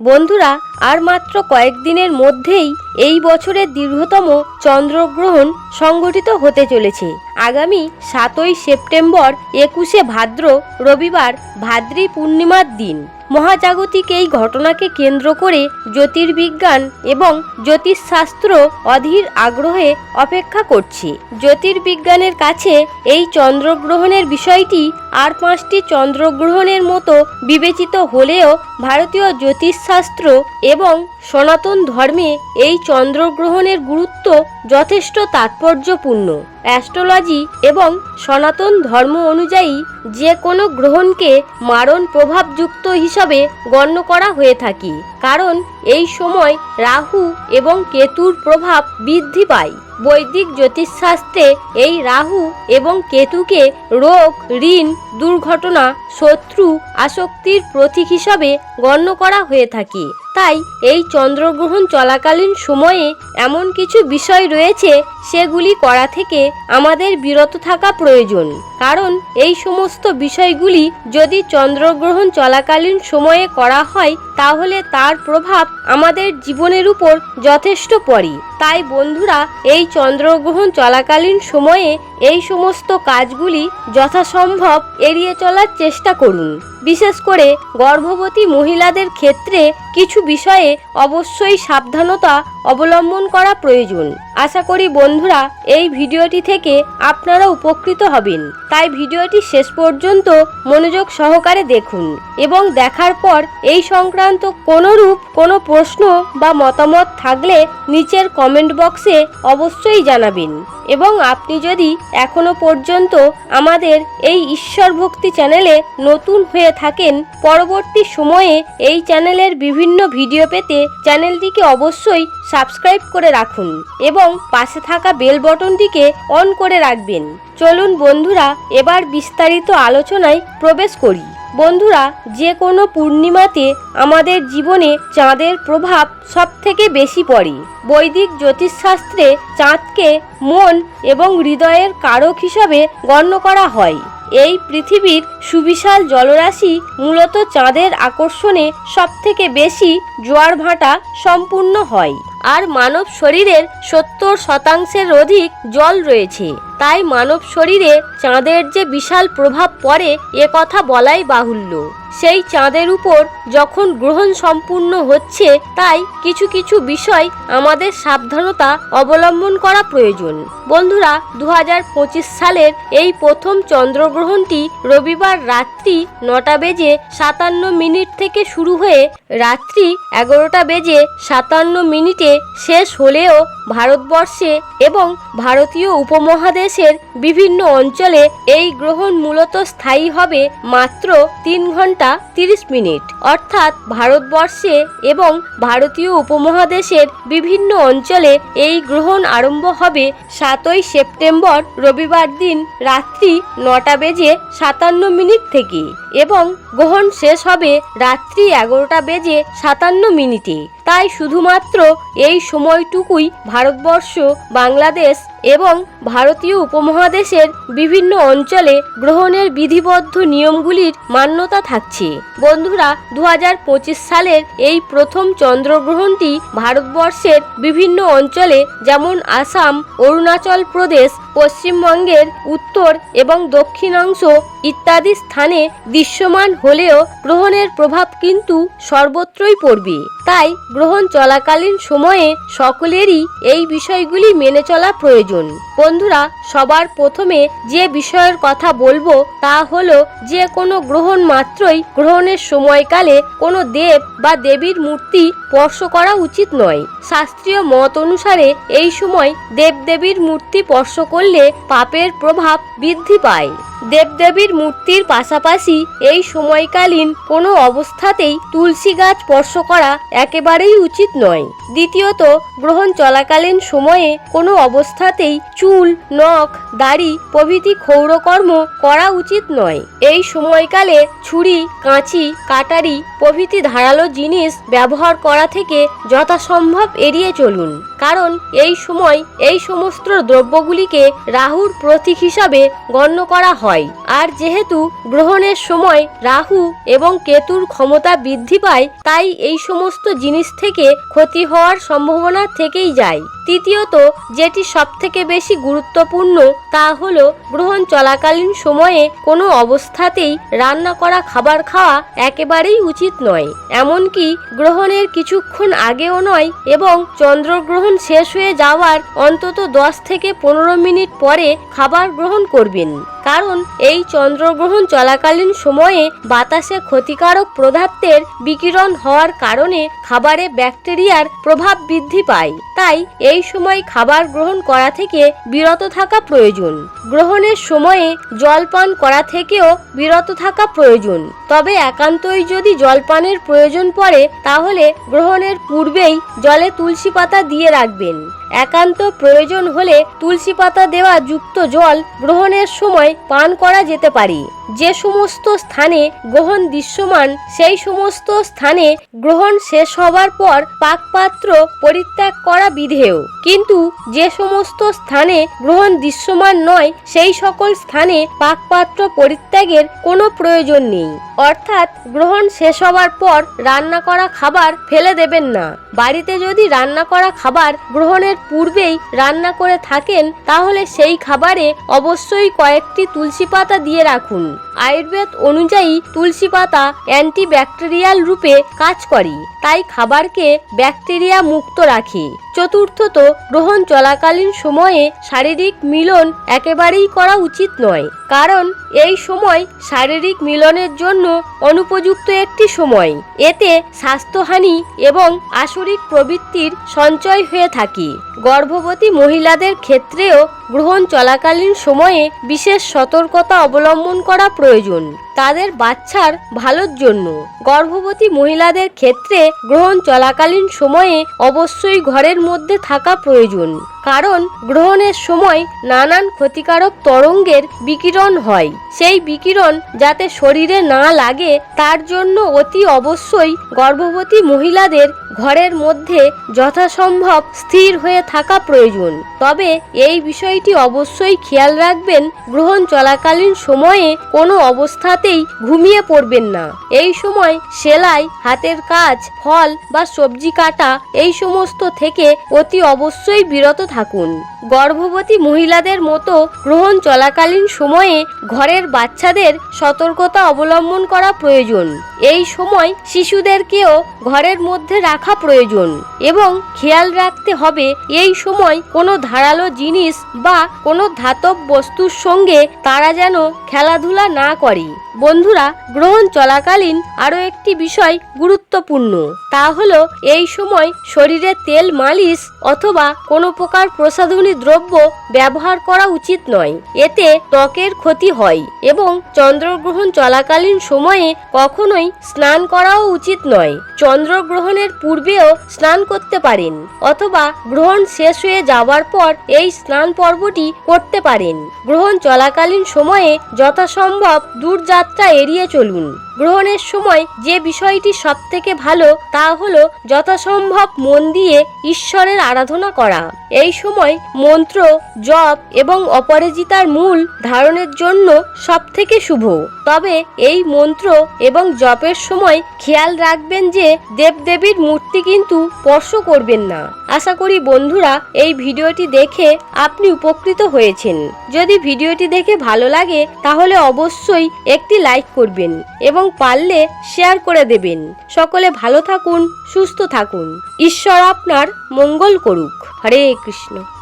বন্ধুরা, আর মাত্র কয়েকদিনের মধ্যেই এই বছরের দীর্ঘতম চন্দ্রগ্রহণ সংগঠিত হতে চলেছে। আগামী সাতই সেপ্টেম্বর একুশে ভাদ্র রবিবার ভাদ্রী পূর্ণিমার দিন। মহাজাগতিক এই ঘটনাকে কেন্দ্র করে জ্যোতির্বিজ্ঞান এবং জ্যোতিষশাস্ত্র অধীর আগ্রহে অপেক্ষা করছে। জ্যোতির্বিজ্ঞানের কাছে এই চন্দ্রগ্রহণের বিষয়টি আর পাঁচটি চন্দ্রগ্রহণের মতো বিবেচিত হলেও ভারতীয় জ্যোতিষশাস্ত্র এবং সনাতন ধর্মে এই চন্দ্রগ্রহণের গুরুত্ব যথেষ্ট তাৎপর্যপূর্ণ। অ্যাস্ট্রোলজি এবং সনাতন ধর্ম অনুযায়ী যে কোনো গ্রহণকে মারণ প্রভাবযুক্ত হিসাবে গণ্য করা হয়ে থাকে, কারণ এই সময় রাহু এবং কেতুর প্রভাব বৃদ্ধি পায়। বৈদিক জ্যোতিষশাস্ত্রে এই রাহু এবং কেতুকে রোগ, ঋণ, দুর্ঘটনা, শত্রু, আসক্তির প্রতীক হিসাবে গণ্য করা হয়ে থাকে। তাই এই চন্দ্রগ্রহণ চলাকালীন সময়ে এমন কিছু বিষয় রয়েছে সেগুলি করা থেকে আমাদের বিরত থাকা প্রয়োজন। কারণ এই সমস্ত বিষয়গুলি যদি চন্দ্রগ্রহণ চলাকালীন সময়ে করা হয়, তাহলে তার প্রভাব আমাদের জীবনের উপর যথেষ্ট পড়ে। তাই বন্ধুরা, এই চন্দ্রগ্রহণ চলাকালীন সময়ে এই সমস্ত কাজগুলি যথাসম্ভব এড়িয়ে চলার চেষ্টা করুন। বিশেষ করে গর্ভবতী মহিলাদের ক্ষেত্রে কিছু বিষয়ে অবশ্যই সাবধানতা অবলম্বন করা প্রয়োজন। আশা করি বন্ধুরা, এই ভিডিওটি থেকে আপনারা উপকৃত হবেন। তাই ভিডিওটি শেষ পর্যন্ত মনোযোগ সহকারে দেখুন এবং দেখার পর এই সংক্রান্ত কোনোরূপ কোনো প্রশ্ন বা মতামত থাকলে নিচের কমেন্ট বক্সে অবশ্যই জানাবেন। এবং আপনি যদি এখনও পর্যন্ত আমাদের এই ঈশ্বর ভক্তি চ্যানেলে নতুন হয়ে থাকেন, পরবর্তী সময়ে এই চ্যানেলের বিভিন্ন ভিডিও পেতে চ্যানেলটিকে অবশ্যই সাবস্ক্রাইব করে রাখুন এবং পাশে থাকা বেল বটনটিকে অন করে রাখবেন। চলুন বন্ধুরা, এবার বিস্তারিত আলোচনায় প্রবেশ করি। বন্ধুরা, যে কোনো পূর্ণিমাতে আমাদের জীবনে চাঁদের প্রভাব সব থেকে বেশি পড়ে। বৈদিক জ্যোতিষশাস্ত্রে চাঁদকে মন এবং হৃদয়ের কারক হিসাবে গণ্য করা হয়। এই পৃথিবীর সুবিশাল জলরাশি মূলত চাঁদের আকর্ষণে সবথেকে বেশি জোয়ার ভাটা সম্পূর্ণ হয়। আর মানব শরীরের সত্তর শতাংশের অধিক জল রয়েছে। তাই মানব শরীরে চাঁদের যে বিশাল প্রভাব পড়ে, এ কথা বলাই বাহুল্য। সেই চাঁদের উপর যখন গ্রহণ সম্পূর্ণ হচ্ছে, তাই কিছু কিছু বিষয় আমাদের সাবধানতা অবলম্বন করা প্রয়োজন। বন্ধুরা দু হাজার পঁচিশ সালের এই প্রথম চন্দ্রগ্রহণটি রবিবার রাত্রি নটা বেজে সাতান্ন মিনিট থেকে শুরু হয়ে রাত্রি এগারোটা বেজে সাতান্ন মিনিটে শেষ হলেও ভারতবর্ষে এবং ভারতীয় উপমহাদেশের বিভিন্ন অঞ্চলে এই গ্রহণ মূলত স্থায়ী হবে মাত্র তিন ঘণ্টা তিরিশ মিনিট। অর্থাৎ ভারতবর্ষে এবং ভারতীয় উপমহাদেশের বিভিন্ন অঞ্চলে এই গ্রহণ আরম্ভ হবে সাতই সেপ্টেম্বর রবিবার দিন রাত্রি নটা বেজে সাতান্ন মিনিট থেকে এবং গ্রহণ শেষ হবে রাত্রি এগারোটা বেজে সাতান্ন মিনিটে। তাই শুধুমাত্র এই সময়টুকুই ভারতবর্ষ, বাংলাদেশ এবং ভারতীয় উপমহাদেশের বিভিন্ন অঞ্চলে গ্রহণের বিধিবদ্ধ নিয়মগুলির মান্যতা থাকছে। বন্ধুরা দু হাজার পঁচিশ সালের এই প্রথম চন্দ্রগ্রহণটি ভারতবর্ষের বিভিন্ন অঞ্চলে যেমন আসাম, অরুণাচল প্রদেশ, পশ্চিমবঙ্গের উত্তর এবং দক্ষিণাংশ ইত্যাদি স্থানে দৃশ্যমান হলেও গ্রহণের প্রভাব কিন্তু সর্বত্রই পড়বে। তাই গ্রহণ চলাকালীন সময়ে সকলেরই এই বিষয়গুলি মেনে চলা প্রয়োজন। বন্ধুরা, সবার প্রথমে যে বিষয়ের কথা বলব তা হলো যে কোনো গ্রহণ মাত্রই গ্রহণের সময়কালে কোনো দেব বা দেবীর মূর্তি স্পর্শ করা উচিত নয়। শাস্ত্রীয় মত অনুসারে এই সময় দেবদেবীর মূর্তি স্পর্শ করলে পাপের প্রভাব বৃদ্ধি পায়। দেবদেবীর মূর্তির পাশাপাশি এই সময়কালীন কোনো অবস্থাতেই তুলসী গাছ স্পর্শ করা একেবারেই উচিত নয়। দ্বিতীয়ত, গ্রহণ চলাকালীন সময়ে কোনো অবস্থাতেই চুল, নখ দাড়ি প্রভৃতি ক্ষৌরকর্ম করা উচিত নয়। এই সময়কালে ছুরি, কাঁচি, কাটারি প্রভৃতি ধারালো জিনিস ব্যবহার করা থেকে যথাসম্ভব এড়িয়ে চলুন। কারণ এই সময় এই সমস্ত দ্রব্যগুলিকে রাহুর প্রতীক হিসাবে গণ্য করা হয়। আর যেহেতু গ্রহণের সময় রাহু এবং কেতুর ক্ষমতা বৃদ্ধি পায়, তাই এই সমস্ত জিনিস থেকে ক্ষতি হওয়ার সম্ভাবনা থেকেই যায়। তৃতীয়ত, যেটি সবথেকে বেশি গুরুত্বপূর্ণ, তা হল গ্রহণ চলাকালীন সময়ে কোনো অবস্থাতেই রান্না করা খাবার খাওয়া একেবারেই উচিত নয়। এমনকি গ্রহণের কিছুক্ষণ আগেও নয় এবং চন্দ্রগ্রহণ শেষ হয়ে যাওয়ার অন্তত দশ থেকে পনেরো মিনিট পরে খাবার গ্রহণ করবেন। কারণ এই চন্দ্রগ্রহণ চলাকালীন সময়ে বাতাসে ক্ষতিকারক পদার্থের বিকিরণ হওয়ার কারণে খাবারে ব্যাকটেরিয়ার প্রভাব বৃদ্ধি পায়। তাই এই সময় খাবার গ্রহণ করা থেকে বিরত থাকা প্রয়োজন। গ্রহণের সময়ে জল পান করা থেকেও বিরত থাকা প্রয়োজন। তবে একান্তই যদি জলপানের প্রয়োজন পড়ে, তাহলে গ্রহণের পূর্বেই জলে তুলসী পাতা দিয়ে রাখবেন। একান্ত প্রয়োজন হলে তুলসী পাতা দেওয়া যুক্ত জল গ্রহণের সময় পান করা যেতে পারে। যে সমস্ত স্থানে গ্রহণ দৃশ্যমান, সেই সমস্ত স্থানে গ্রহণ শেষ হবার পর পাকপাত্র পরিত্যাগ করা বিধেয়। কিন্তু যে সমস্ত স্থানে গ্রহণ দৃশ্যমান নয়, সেই সকল স্থানে পাকপাত্র পরিত্যাগের কোনো প্রয়োজন নেই। অর্থাৎ গ্রহণ শেষ হবার পর রান্না করা খাবার ফেলে দেবেন না। বাড়িতে যদি রান্না করা খাবার গ্রহণের পূর্বেই রান্না করে থাকেন, তাহলে সেই খাবারে অবশ্যই কয়েকটি তুলসী পাতা দিয়ে রাখুন। আয়ুর্বেদ অনুযায়ী তুলসী পাতা অ্যান্টিব্যাকটেরিয়াল রূপে কাজ করে, তাই খাবারকে ব্যাকটেরিয়া মুক্ত রাখে। চতুর্থত গ্রহণ চলাকালীন সময়ে শারীরিক মিলন একেবারেই করা উচিত নয়। কারণ এই সময় শারীরিক মিলনের জন্য অনুপযুক্ত একটি সময়। এতে স্বাস্থ্যহানি এবং আসরিক প্রবৃত্তির সঞ্চয় হয়ে থাকে। গর্ভবতী মহিলাদের ক্ষেত্রেও গ্রহণ চলাকালীন সময়ে বিশেষ সতর্কতা অবলম্বন করা প্রয়োজন। তাদের বাচ্চার ভালোর জন্য। গর্ভবতী মহিলাদের ক্ষেত্রে গ্রহণ চলাকালীন সময়ে অবশ্যই ঘরের মধ্যে থাকা প্রয়োজন। কারণ গ্রহণের সময় নানান ক্ষতিকারক তরঙ্গের বিকিরণ হয়। সেই বিকিরণ যাতে শরীরে না লাগে, তার জন্য অতি অবশ্যই গর্ভবতী মহিলাদের ঘরের মধ্যে যথাসম্ভব স্থির হয়ে থাকা প্রয়োজন। তবে এই বিষয়টি অবশ্যই খেয়াল রাখবেন, গ্রহণ চলাকালীন সময়ে কোনো অবস্থাতেই ঘুমিয়ে পড়বেন না। এই সময় সেলাই, হাতের কাজ, ফল বা সবজি কাটা, এই সমস্ত থেকে অতি অবশ্যই বিরত থাকুন। গর্ভবতী মহিলাদের মতো গ্রহণ চলাকালীন সময়ে ঘরের বাচ্চাদের সতর্কতা অবলম্বন করা প্রয়োজন। এই সময় শিশুদেরকেও ঘরের মধ্যে রাখা প্রয়োজন এবং খেয়াল রাখতে হবে এই সময় কোনো ধারালো জিনিস বা কোনো ধাতব বস্তুর সঙ্গে তারা যেন খেলাধুলা না করে। বন্ধুরা, গ্রহণ চলাকালীন আরও একটি বিষয় গুরুত্বপূর্ণ। তা হলো এই সময় শরীরে তেল মালিশ অথবা কোনো প্রকার প্রসাধনী দ্রব্য ব্যবহার করা উচিত নয়। এতে ত্বকের ক্ষতি হয় এবং চন্দ্রগ্রহণ চলাকালীন সময়ে কখনোই স্নান করাও উচিত নয়। চন্দ্রগ্রহণের পূর্বেও স্নান করতে পারেন অথবা গ্রহণ শেষ হয়ে যাওয়ার পর এই স্নান পর্বটি করতে পারেন। গ্রহণ চলাকালীন সময়ে যথাসম্ভব দূরযাত্রা এড়িয়ে চলুন। গ্রহণের সময় যে বিষয়টি সব থেকে ভালো তা হলো যথাসম্ভব মন দিয়ে ঈশ্বরের আরাধনা করা। এই সময় মন্ত্র, জপ এবং অপরাজিতার মূল ধারণের জন্য সব থেকে শুভ। তবে এই মন্ত্র এবং জপের সময় খেয়াল রাখবেন যে দেবদেবীর মূর্তি কিন্তু স্পর্শ করবেন না। আশা করি বন্ধুরা এই ভিডিওটি দেখে আপনি উপকৃত হয়েছেন। যদি ভিডিওটি দেখে ভালো লাগে, তাহলে অবশ্যই একটি লাইক করবেন এবং পারলে শেয়ার করে দেবেন। সকলে ভালো থাকুন, সুস্থ থাকুন। ঈশ্বর আপনার মঙ্গল করুক। হরে কৃষ্ণ।